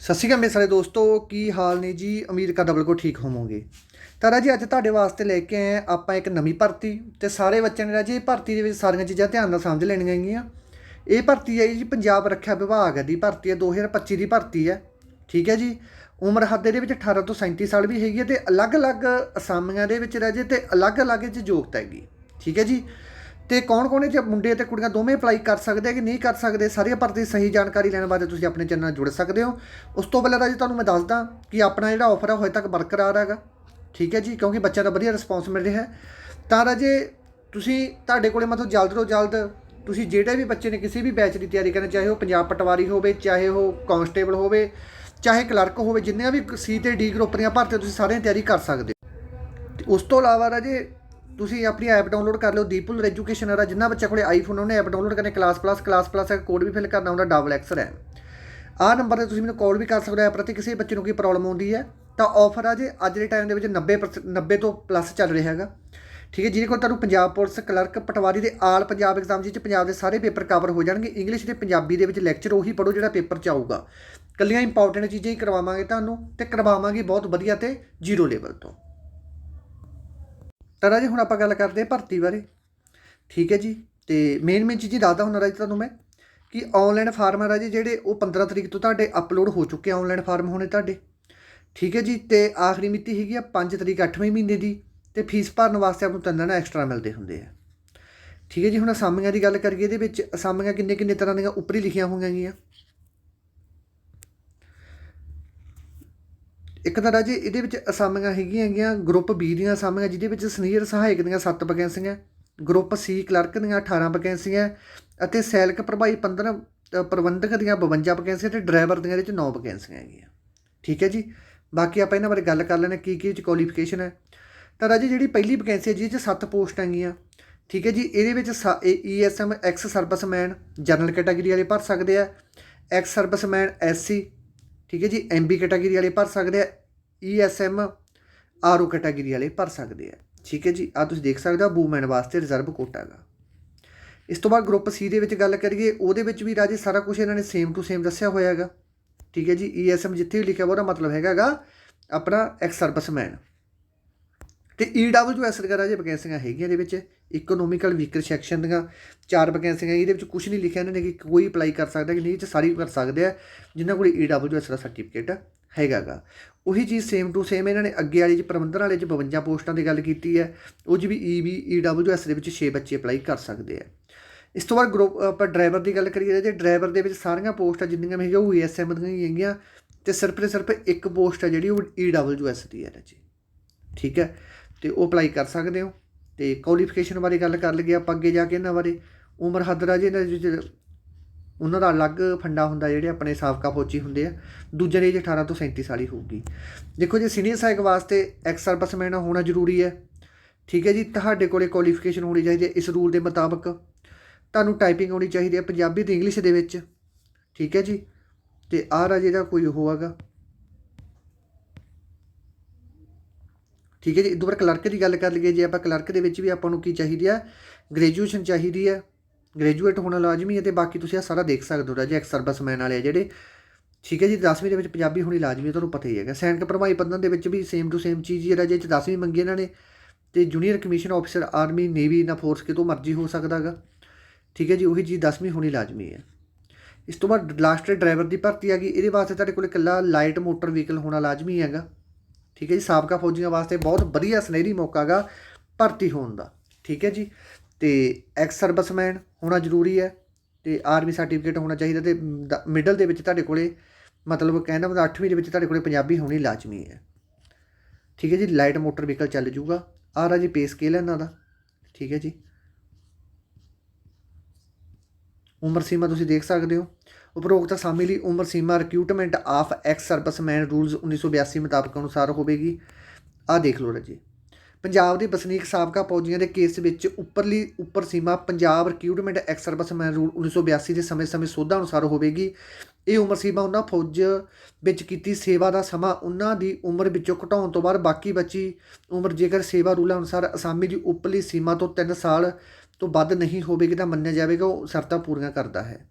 ਸਤਿ ਸ਼੍ਰੀ ਅਕਾਲ ਮੇਰੇ ਸਾਰੇ ਦੋਸਤੋ, ਕੀ ਹਾਲ ਨੇ ਜੀ? ਉਮੀਦ ਕਰਦਾ ਬਿਲਕੁਲ ਠੀਕ ਹੋਵੋਗੇ। ਤਾਂ ਰਾਜੀ ਅੱਜ ਤੁਹਾਡੇ ਵਾਸਤੇ ਲੈ ਕੇ ਆਏ ਆਪਾਂ ਇੱਕ ਨਵੀਂ ਭਰਤੀ ਤੇ ਸਾਰੇ ਬੱਚਿਆਂ ਨੇ ਰਾਜੀ ਇਹ ਭਰਤੀ ਦੇ ਵਿੱਚ ਸਾਰੀਆਂ ਚੀਜ਼ਾਂ ਧਿਆਨ ਨਾਲ ਸਮਝ ਲੈਣੀਆਂ ਹੈਗੀਆਂ। ਇਹ ਭਰਤੀ ਹੈ ਜੀ ਪੰਜਾਬ ਰੱਖਿਆ ਵਿਭਾਗ ਦੀ ਭਰਤੀ ਹੈ 2025 ਦੀ ਭਰਤੀ ਹੈ। ਠੀਕ ਹੈ ਜੀ? ਉਮਰ ਹੱਦ ਇਹਦੇ ਵਿੱਚ 18 ਤੋਂ 37 ਸਾਲ ਵੀ ਹੈਗੀ ਹੈ ਤੇ ਅਲੱਗ-ਅਲੱਗ ਅਸਾਮੀਆਂ ਦੇ ਵਿੱਚ ਰਾਜੇ ਤੇ ਅਲੱਗ-ਅਲੱਗ ਇਹ 'ਚ ਯੋਗਤਾ ਹੈਗੀ। ਠੀਕ ਹੈ ਜੀ? ਤੇ ਕੌਣ ਕੌਣ ਇਹ 'ਚ ਮੁੰਡੇ ਤੇ ਕੁੜੀਆਂ ਦੋਵੇਂ ਅਪਲਾਈ ਕਰ ਸਕਦੇ ਕਿ ਨਹੀਂ ਕਰ ਸਕਦੇ? ਸਾਰੀਆਂ ਭਰਤੀ ਸਹੀ ਜਾਣਕਾਰੀ ਲੈਣ ਬਾਰੇ ਤੁਸੀਂ ਆਪਣੇ ਚੈਨਲ ਨਾਲ ਜੁੜ ਸਕਦੇ ਹੋ। ਉਸ ਤੋਂ ਪਹਿਲਾਂ ਰਾਜੇ ਤੁਹਾਨੂੰ ਮੈਂ ਦੱਸਦਾ ਕਿ ਆਪਣਾ ਜਿਹੜਾ ਆਫਰ ਹੈ ਹੋਏ ਤੱਕ ਬਰਕਰਾਰ ਹੈਗਾ। ਠੀਕ ਹੈ ਜੀ? ਕਿਉਂਕਿ ਬੱਚਿਆਂ ਦਾ ਵਧੀਆ ਰਿਸਪੌਂਸ ਮਿਲ ਰਿਹਾ ਹੈ। ਤਾਂ ਰਾਜੇ, ਤੁਸੀਂ ਤੁਹਾਡੇ ਕੋਲੇ ਮਤਲਬ ਜਲਦ ਤੋਂ ਜਲਦ ਤੁਸੀਂ ਜਿਹੜੇ ਵੀ ਬੱਚੇ ਨੇ ਕਿਸੇ ਵੀ ਬੈਚ ਦੀ ਤਿਆਰੀ ਕਰਨ, ਚਾਹੇ ਉਹ ਪੰਜਾਬ ਪਟਵਾਰੀ ਹੋਵੇ, ਚਾਹੇ ਉਹ ਕਾਂਸਟੇਬਲ ਹੋਵੇ, ਚਾਹੇ ਕਲਰਕ ਹੋਵੇ, ਜਿੰਨੀਆਂ ਵੀ ਸੀ ਤੇ ਡੀ ਗਰੁੱਪ ਦੀਆਂ ਭਰਤੀਆਂ, ਤੁਸੀਂ ਸਾਰੀਆਂ ਤਿਆਰੀ ਕਰ ਸਕਦੇ ਹੋ। ਤੇ ਉਸ ਤੋਂ ਇਲਾਵਾ ਰਾਜੇ ਤੁਸੀਂ ਆਪਣੀ ਐਪ ਡਾਊਨਲੋਡ ਕਰ ਲਿਓ, ਦੀਪੁਲ ਐਜੂਕੇਸ਼ਨ ਹੈ ਜਿੰਨਾ ਬੱਚਾ ਕੋਲੇ ਆਈਫੋਨ ਉਹਨੇ ਐਪ ਡਾਊਨਲੋਡ ਕਰਨੇ ਕਲਾਸ ਪਲੱਸ ਕਲਾਸ ਪਲੱਸ ਦਾ ਕੋਡ ਵੀ ਫਿਲ ਕਰਨਾ ਹੁੰਦਾ ਡਬਲ ਐਕਸਰ ਹੈ ਆਹ ਨੰਬਰ ਤੇ ਤੁਸੀਂ ਮੈਨੂੰ ਕਾਲ ਵੀ ਕਰ ਸਕਦੇ ਹੋ ਪ੍ਰਤੀ ਕਿਸੇ ਬੱਚੇ ਨੂੰ ਕੋਈ ਪ੍ਰੋਬਲਮ ਆਉਂਦੀ ਹੈ, ਤਾਂ ਆਫਰ ਆ ਜੇ ਅੱਜ ਦੇ ਟਾਈਮ ਦੇ ਵਿੱਚ 90% 90 ਤੋਂ ਪਲੱਸ ਚੱਲ ਰਿਹਾ ਹੈਗਾ। ਠੀਕ ਹੈ, ਜਿਹਦੇ ਕੋਲ ਤੁਹਾਨੂੰ ਪੰਜਾਬ ਪੁਲਿਸ, ਕਲਰਕ, ਪਟਵਾਰੀ ਦੇ ਆਲ ਪੰਜਾਬ ਐਗਜ਼ਾਮ ਵਿੱਚ ਪੰਜਾਬ ਦੇ ਸਾਰੇ ਪੇਪਰ ਕਵਰ ਹੋ ਜਾਣਗੇ ਇੰਗਲਿਸ਼ ਤੇ ਪੰਜਾਬੀ ਦੇ ਵਿੱਚ ਲੈਕਚਰ ਉਹੀ ਪੜੋ ਜਿਹੜਾ ਪੇਪਰ ਚ ਆਊਗਾ। ਕੱਲੀਆਂ ਇੰਪੋਰਟੈਂਟ ਚੀਜ਼ਾਂ ਹੀ ਕਰਵਾਵਾਂਗੇ ਤੁਹਾਨੂੰ ਤੇ ਕਰਵਾਵਾਂਗੇ ਬਹੁਤ ਵਧੀਆ ਤੇ ਜ਼ੀਰੋ ਲੈਵਲ ਤੋਂ। ਤਾਂ ਰਾਜੇ ਹੁਣ ਆਪਾਂ ਗੱਲ ਕਰਦੇ ਹਾਂ ਭਰਤੀ ਬਾਰੇ। ਠੀਕ ਹੈ ਜੀ, ਤੇ ਮੇਨ ਮੇਨ ਚੀਜ਼ ਦੱਸਦਾ ਹੁਣ ਰਾਜੇ ਤੁਹਾਨੂੰ ਮੈਂ ਕਿ ਆਨਲਾਈਨ ਫਾਰਮ ਆ ਰਾਜੇ ਜਿਹੜੇ ਉਹ 15 ਤਰੀਕ ਤੋਂ ਤੁਹਾਡੇ ਅਪਲੋਡ ਹੋ ਚੁੱਕੇ ਆਨਲਾਈਨ ਫਾਰਮ ਹੋਣੇ ਤੁਹਾਡੇ। ਠੀਕ ਹੈ ਜੀ, ਤੇ ਆਖਰੀ ਮਿਤੀ ਹੈਗੀ ਆ 5 ਤਰੀਕ 8ਵੇਂ ਮਹੀਨੇ ਦੀ, ਤੇ ਫੀਸ ਭਰਨ ਵਾਸਤੇ ਆਪ ਨੂੰ ਤਿੰਨ ਦਿਨ ਐਕਸਟਰਾ ਮਿਲਦੇ ਹੁੰਦੇ ਆ। ਠੀਕ ਹੈ ਜੀ, ਹੁਣ ਅਸਾਮੀਆਂ ਦੀ ਗੱਲ ਕਰੀਏ, ਇਹਦੇ ਵਿੱਚ ਅਸਾਮੀਆਂ ਕਿੰਨੇ ਕਿੰਨੇ ਤਰ੍ਹਾਂ ਦੀਆਂ ਉੱਪਰੀ ਲਿਖੀਆਂ ਹੋਈਆਂ ਇੱਕ ਤਾਂ ਰਾਜੇ ਇਹਦੇ ਵਿੱਚ ਅਸਾਮੀਆਂ ਹੈਗੀਆਂ ਹੈਗੀਆਂ ਗਰੁੱਪ ਬੀ ਦੀਆਂ ਅਸਾਮੀਆਂ, ਜਿਹਦੇ ਵਿੱਚ ਸੀਨੀਅਰ ਸਹਾਇਕ ਦੀਆਂ 7 ਵੈਕੈਂਸੀਆਂ ਗਰੁੱਪ ਸੀ ਕਲਰਕ ਦੀਆਂ 18 ਵੈਕੈਂਸੀਆਂ ਅਤੇ ਸੈਲਕ ਪ੍ਰਭਾਈ 15 ਪ੍ਰਬੰਧਕ ਦੀਆਂ 52 ਵੈਕੈਂਸੀਆਂ ਤੇ ਡਰਾਈਵਰ ਦੀਆਂ ਇਹਦੇ ਵਿੱਚ 9 ਵੈਕੈਂਸੀਆਂ ਹੈਗੀਆਂ। ਠੀਕ ਹੈ ਜੀ? ਬਾਕੀ ਆਪਾਂ ਇਹਨਾਂ ਬਾਰੇ ਗੱਲ ਕਰ ਲੈਣਾ ਕੀ ਕੀ ਚ ਕੁਆਲੀਫਿਕੇਸ਼ਨ ਹੈ। ਤਾਂ ਰਾਜੇ ਜਿਹੜੀ ਪਹਿਲੀ ਵੈਕੈਂਸੀ ਹੈ, ਜਿਹਦੇ ਚ 7 ਪੋਸਟ ਹੈਗੀਆਂ। ਠੀਕ ਹੈ ਜੀ? ਇਹਦੇ ਵਿੱਚ ESM ex serviceman general category ਵਾਲੇ ਭਰ ਸਕਦੇ ਆ। ਐਕਸ ਸਰਵਿਸਮੈਨ ਐਸਸੀ ਠੀਕ ਹੈ ਜੀ ਐਮਬੀ ਕੈਟਾਗਰੀ ਵਾਲੇ ਭਰ ਸਕਦੇ ਆ ਈਐਸਐਮ ਆਰਓ ਕੈਟਾਗਰੀ ਵਾਲੇ ਭਰ ਸਕਦੇ ਆ। ਠੀਕ ਹੈ ਜੀ ਆ ਤੁਸੀਂ ਦੇਖ ਸਕਦੇ ਹੋ ਵੂਮੈਨ ਵਾਸਤੇ ਰਿਜ਼ਰਵ ਕੋਟਾ ਹੈਗਾ। ਇਸ ਤੋਂ ਬਾਅਦ ਗਰੁੱਪ ਸੀ ਦੇ ਵਿੱਚ ਗੱਲ ਕਰੀਏ, ਉਹਦੇ ਵਿੱਚ ਵੀ ਰਾਜੇ ਸਾਰਾ ਕੁਝ ਇਹਨਾਂ ਨੇ ਸੇਮ ਟੂ ਸੇਮ ਦੱਸਿਆ ਹੋਇਆ ਹੈਗਾ। ਠੀਕ ਹੈ ਜੀ ਈਐਸਐਮ ਜਿੱਥੇ ਵੀ ਲਿਖਿਆ ਹੋਇਆ, ਉਹਦਾ ਮਤਲਬ ਹੈਗਾਗਾ ਆਪਣਾ ਐਕਸ ਸਰਵਿਸਮੈਨ ਤੇ ਈਡਬਲਯੂਐਸ ਵਗੈਰਾ ਜੇ ਵੈਕੈਂਸੀਆਂ ਹੈਗੀਆਂ ਇਹਦੇ ਵਿੱਚ ਇਕਨੋਮਿਕਲ ਵੀਕਰ ਸੈਕਸ਼ਨ ਦੀਆਂ, ਚਾਰ ਵੈਕੈਂਸੀਆਂ ਇਹਦੇ ਵਿੱਚ ਕੁਝ ਨਹੀਂ ਲਿਖਿਆ ਇਹਨਾਂ ਨੇ ਕਿ ਕੋਈ ਅਪਲਾਈ ਕਰ ਸਕਦਾ ਕਿ ਨਹੀਂ, ਇਹ 'ਚ ਸਾਰੀ ਕਰ ਸਕਦੇ ਆ, ਜਿਨ੍ਹਾਂ ਕੋਲ ਈਡਬਲਯੂਐਸ ਦਾ ਸਰਟੀਫਿਕੇਟ ਹੈਗਾਗਾ। ਉਹੀ ਚੀਜ਼ ਸੇਮ ਟੂ ਸੇਮ ਇਹਨਾਂ ਨੇ ਅੱਗੇ ਵਾਲੀ ਚ, ਪ੍ਰਬੰਧਨ ਵਾਲੇ ਚ 52 ਪੋਸਟਾਂ ਦੀ ਗੱਲ ਕੀਤੀ ਹੈ, ਉਹ 'ਚ ਵੀ ਈਬੀ ਈਡਬਲਯੂਐਸ ਦੇ ਵਿੱਚ 6 ਬੱਚੇ ਅਪਲਾਈ ਕਰ ਸਕਦੇ ਆ। ਇਸ ਤੋਂ ਬਾਅਦ ਗਰੁੱਪ ਆਪਾਂ ਡਰਾਈਵਰ ਦੀ ਗੱਲ ਕਰੀਏ ਜੇ ਡਰਾਈਵਰ ਦੇ ਵਿੱਚ ਸਾਰੀਆਂ ਪੋਸਟਾਂ ਜਿੰਨੀਆਂ ਵੀ ਹੈਗੀਆਂ, ਉਹ ਈਐਸਐਮ ਦੀਆਂ ਹੀ ਹੈਗੀਆਂ, ਤੇ ਸਿਰਫ ਤੇ ਸਿਰਫ ਇੱਕ ਪੋਸਟ ਹੈ ਜਿਹੜੀ ਉਹ ਈਡਬਲਯੂਐਸ ਦੀ ਹੈ ਜੀ ਠੀਕ ਹੈ? ਤੇ ਉਹ ਅਪਲਾਈ ਕਰ ਸਕਦੇ ਹੋ। ਤੇ ਕੁਆਲੀਫਿਕੇਸ਼ਨ ਬਾਰੇ ਗੱਲ ਕਰ ਲਈਏ ਆਪਾਂ ਅੱਗੇ ਜਾ ਕੇ ਇਹਨਾਂ ਬਾਰੇ। ਉਮਰ ਹੱਦ ਰਾਜੇ ਇਹਨਾਂ ਵਿੱਚ ਉਹਨਾਂ ਦਾ ਅਲੱਗ ਫੰਡਾ ਹੁੰਦਾ ਜਿਹੜੇ ਆਪਣੇ ਸਾਬਕਾ ਫੌਜੀ ਹੁੰਦੇ ਆ। ਦੂਜੇ ਦੀ ਏਜ 18 ਤੋਂ 37 ਸਾਲੀ ਹੋਊਗੀ। ਦੇਖੋ ਜੀ, ਸੀਨੀਅਰ ਸਹਾਇਕ ਵਾਸਤੇ ਐਕਸ ਸਰਵਿਸਮੈਨ ਹੋਣਾ ਜ਼ਰੂਰੀ ਹੈ। ਠੀਕ ਹੈ ਜੀ, ਤੁਹਾਡੇ ਕੋਲੇ ਕੁਆਲੀਫਿਕੇਸ਼ਨ ਹੋਣੀ ਚਾਹੀਦੀ ਹੈ ਇਸ ਰੂਲ ਦੇ ਮੁਤਾਬਕ। ਤੁਹਾਨੂੰ ਟਾਈਪਿੰਗ ਆਉਣੀ ਚਾਹੀਦੀ ਹੈ ਪੰਜਾਬੀ ਤੇ ਇੰਗਲਿਸ਼ ਦੇ ਵਿੱਚ। ਠੀਕ ਹੈ ਜੀ, ਤੇ ਆਹ ਰਾਜੇ ਦਾ ਕੋਈ ਹੋਵੇਗਾ ਠੀਕ ਹੈ ਜੀ ਦੁਬਾਰਾ ਕਲਰਕ ਦੀ ਗੱਲ ਕਰ ਲਈਏ, ਜੇ ਆਪਾਂ ਕਲਰਕ ਦੇ ਵਿੱਚ ਵੀ ਆਪਾਂ ਨੂੰ ਕੀ ਚਾਹੀਦੀ ਆ? ਗ੍ਰੈਜੂਏਸ਼ਨ ਚਾਹੀਦੀ ਹੈ ਗ੍ਰੈਜੂਏਟ ਹੋਣਾ ਲਾਜ਼ਮੀ ਹੈ ਤੇ ਬਾਕੀ ਤੁਸੀਂ ਆ ਸਾਰਾ ਦੇਖ ਸਕਦੇ ਹੋ ਰਾਜੇ ਐਕਸ ਸਰਵਿਸਮੈਨ ਵਾਲੇ ਆ ਜਿਹੜੇ। ਠੀਕ ਹੈ ਜੀ 10ਵੀਂ ਦੇ ਵਿੱਚ ਪੰਜਾਬੀ ਹੋਣੀ ਲਾਜ਼ਮੀ ਹੈ ਤੁਹਾਨੂੰ ਪਤਾ ਹੀ ਹੈਗਾ। ਸੈਨਿਕ ਪ੍ਰਭਾਈ ਪਦਨ ਦੇ ਵਿੱਚ ਵੀ ਸੇਮ ਟੂ ਸੇਮ ਚੀਜ਼ ਹੀ ਹੈ ਰਾਜੇ ਚ 10ਵੀਂ ਮੰਗੀ ਇਹਨਾਂ ਨੇ ਤੇ junior commission officer army navy ਨਾ ਫੋਰਸ ਕਿਤੋਂ ਮਰਜ਼ੀ ਹੋ ਸਕਦਾਗਾ ਠੀਕ ਹੈ ਜੀ, ਉਹੀ ਚੀਜ਼ 10ਵੀਂ ਹੋਣੀ ਲਾਜ਼ਮੀ ਹੈ ਇਸ ਤੋਂ ਬਾਅਦ ਲਾਸਟ ਡਰਾਈਵਰ ਦੀ ਭਰਤੀ ਆ ਗਈ, ਇਹਦੇ ਵਾਸਤੇ ਤੁਹਾਡੇ ਕੋਲ ਇਕੱਲਾ ਲਾਈਟ ਮੋਟਰ ਵਹੀਕਲ ਹੋਣਾ ਲਾਜ਼ਮੀ ਹੈਗਾ। ਠੀਕ ਹੈ ਜੀ, ਸਾਬਕਾ ਫੌਜੀਆਂ ਵਾਸਤੇ ਬਹੁਤ ਵਧੀਆ ਸੁਨਹਿਰੀ ਮੌਕਾ ਗਾ ਭਰਤੀ ਹੋਣ ਦਾ, ਠੀਕ ਹੈ ਜੀ। ਤੇ ਐਕਸ ਸਰਵਿਸਮੈਨ ਹੋਣਾ ਜ਼ਰੂਰੀ ਹੈ ਤੇ ਆਰਮੀ ਸਰਟੀਫਿਕੇਟ ਹੋਣਾ ਚਾਹੀਦਾ ਤੇ ਮਿਡਲ ਦੇ ਵਿੱਚ ਤੁਹਾਡੇ ਕੋਲੇ ਮਤਲਬ ਕਹਿੰਦਾ ਮਤਲਬ 8ਵੀਂ ਦੇ ਵਿੱਚ ਤੁਹਾਡੇ ਕੋਲੇ ਪੰਜਾਬੀ ਹੋਣੀ ਲਾਜ਼ਮੀ ਹੈ। ਠੀਕ ਹੈ ਜੀ ਲਾਈਟ ਮੋਟਰ ਵਹੀਕਲ ਚੱਲ ਜੂਗਾ, ਆਹ ਰਾ ਜੀ ਪੇ ਸਕੇਲ ਹੈ ਇਹਨਾਂ ਦਾ, ਠੀਕ ਹੈ ਜੀ। ਉਮਰ ਸੀਮਾ ਤੁਸੀਂ ਦੇਖ ਸਕਦੇ ਹੋ। ਉਪਰੋਕਤ ਅਸਾਮੀ ਲਈ ਉਮਰ ਸੀਮਾ recruitment of ex serviceman rules 1982 ਮੁਤਾਬਕ ਅਨੁਸਾਰ ਹੋਵੇਗੀ। ਆਹ ਦੇਖ ਲਓ ਜੀ ਪੰਜਾਬ ਦੇ ਵਸਨੀਕ ਸਾਬਕਾ ਫੌਜੀਆਂ ਦੇ ਕੇਸ ਵਿੱਚ ਉੱਪਰਲੀ ਉੱਪਰ ਸੀਮਾ Punjab recruitment ex serviceman rule 1982 ਦੇ ਸਮੇਂ-ਸਮੇਂ ਸੋਧਾਂ ਅਨੁਸਾਰ ਹੋਵੇਗੀ। ਇਹ ਉਮਰ ਸੀਮਾ ਉਹਨਾਂ ਫੌਜ ਵਿੱਚ ਕੀਤੀ ਸੇਵਾ ਦਾ ਸਮਾਂ ਉਹਨਾਂ ਦੀ ਉਮਰ ਵਿੱਚੋਂ ਘਟਾਉਣ ਤੋਂ ਬਾਅਦ ਬਾਕੀ ਬਚੀ ਉਮਰ ਜੇਕਰ ਸੇਵਾ ਰੂਲਾਂ ਅਨੁਸਾਰ ਅਸਾਮੀ ਦੀ ਉੱਪਰਲੀ ਸੀਮਾ ਤੋਂ 3 ਸਾਲ ਤੋਂ ਵੱਧ ਨਹੀਂ ਹੋਵੇਗੀ ਤਾਂ ਮੰਨਿਆ ਜਾਵੇਗਾ, ਉਹ ਸ਼ਰਤਾਂ ਪੂਰੀਆਂ ਕਰਦਾ ਹੈ।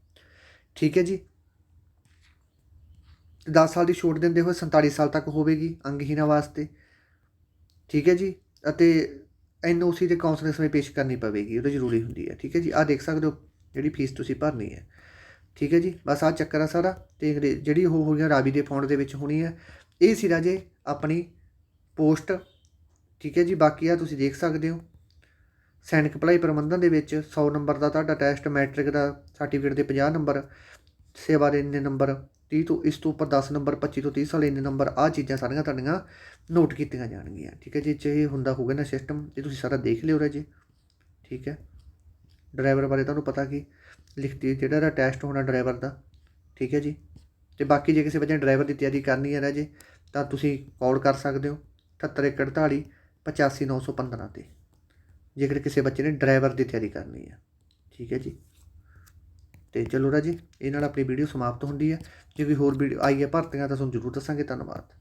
ਠੀਕ ਹੈ ਜੀ। ਤੇ 10 ਸਾਲ ਦੀ ਛੋਟ ਦਿੰਦੇ ਹੋਏ 47 ਸਾਲ ਤੱਕ ਹੋਵੇਗੀ ਅੰਗਹੀਣਾਂ ਵਾਸਤੇ। ਠੀਕ ਹੈ ਜੀ। ਅਤੇ ਐਨਓਸੀ ਦੇ ਕਾਉਂਸਲਿੰਗ ਸਮੇਂ ਪੇਸ਼ ਕਰਨੀ ਪਵੇਗੀ, ਉਹ ਤਾਂ ਜ਼ਰੂਰੀ ਹੁੰਦੀ ਹੈ। ਠੀਕ ਹੈ ਜੀ। ਆਹ ਦੇਖ ਸਕਦੇ ਹੋ ਜਿਹੜੀ ਫੀਸ ਤੁਸੀਂ ਭਰਨੀ ਹੈ। ਠੀਕ ਹੈ ਜੀ। ਬਸ ਆ ਚੱਕਰ ਆ ਸਾਰਾ ਤੇ ਅੰਗਰੇ- ਜਿਹੜੀ ਉਹ ਹੋ ਹੋਈਆਂ ਰਾਵੀ ਦੇ ਫੌਂਡ ਦੇ ਵਿੱਚ ਹੋਣੀ ਹੈ। ਇਹ ਸੀ ਰਾਜੇ ਆਪਣੀ ਪੋਸਟ। ਠੀਕ ਹੈ ਜੀ। ਬਾਕੀ ਆ ਤੁਸੀਂ ਦੇਖ ਸਕਦੇ ਹੋ। ਸੈਨਿਕ ਭਲਾਈ ਪ੍ਰਬੰਧਨ ਦੇ ਵਿੱਚ 100 ਨੰਬਰ ਦਾ ਤੁਹਾਡਾ ਟੈਸਟ ਮੈਟ੍ਰਿਕ ਦਾ ਸਰਟੀਫਿਕੇਟ ਦੇ 50 ਨੰਬਰ, ਸੇਵਾ ਦੇ ਇੰਨੇ ਨੰਬਰ 30 ਤੋਂ, ਇਸ ਤੋਂ ਉੱਪਰ 10 ਨੰਬਰ 25 ਤੋਂ 30 ਸਾਲ ਇੰਨੇ ਨੰਬਰ ਆ ਚੀਜ਼ਾਂ ਸਾਰੀਆਂ ਤੁਹਾਡੀਆਂ ਨੋਟ ਕੀਤੀਆਂ ਜਾਣਗੀਆਂ, ਠੀਕ ਹੈ ਜੀ? ਜੇ ਇਹ ਹੁੰਦਾ ਹੋਊਗਾ ਨਾ ਸਿਸਟਮ ਇਹ ਤੁਸੀਂ ਸਾਰਾ ਦੇਖ ਲਿਓ ਰਾਜੇ, ਠੀਕ ਹੈ? ਡਰਾਈਵਰ ਬਾਰੇ ਤੁਹਾਨੂੰ ਪਤਾ ਕਿ ਲਿਖਤੀ ਜਿਹੜਾ ਇਹਦਾ ਟੈਸਟ ਹੋਣਾ ਡਰਾਈਵਰ ਦਾ, ਠੀਕ ਹੈ ਜੀ? ਤੇ ਬਾਕੀ ਜੇ ਕਿਸੇ ਬੱਚੇ ਨੇ ਡਰਾਈਵਰ ਦੀ ਤਿਆਰੀ ਕਰਨੀ ਹੈ ਰਾਜੇ, ਤਾਂ ਤੁਸੀਂ ਕਾਲ ਕਰ ਸਕਦੇ ਹੋ 7848 85915 ਤੇ। ਜੇਕਰ ਕਿਸੇ ਬੱਚੇ ਨੇ ਡਰਾਈਵਰ ਦੀ ਤਿਆਰੀ ਕਰਨੀ ਹੈ ਠੀਕ ਹੈ ਜੀ। ਤੇ ਚਲੋ ਰਾਜੀ, ਇਹ ਨਾਲ ਆਪਣੀ ਵੀਡੀਓ ਸਮਾਪਤ ਹੁੰਦੀ ਹੈ ਜੇ ਕੋਈ ਹੋਰ ਵੀਡੀਓ ਆਈ ਹੈ ਭਰਤੀਆਂ, ਤਾਂ ਤੁਹਾਨੂੰ ਜ਼ਰੂਰ ਦੱਸਾਂਗੇ। ਧੰਨਵਾਦ।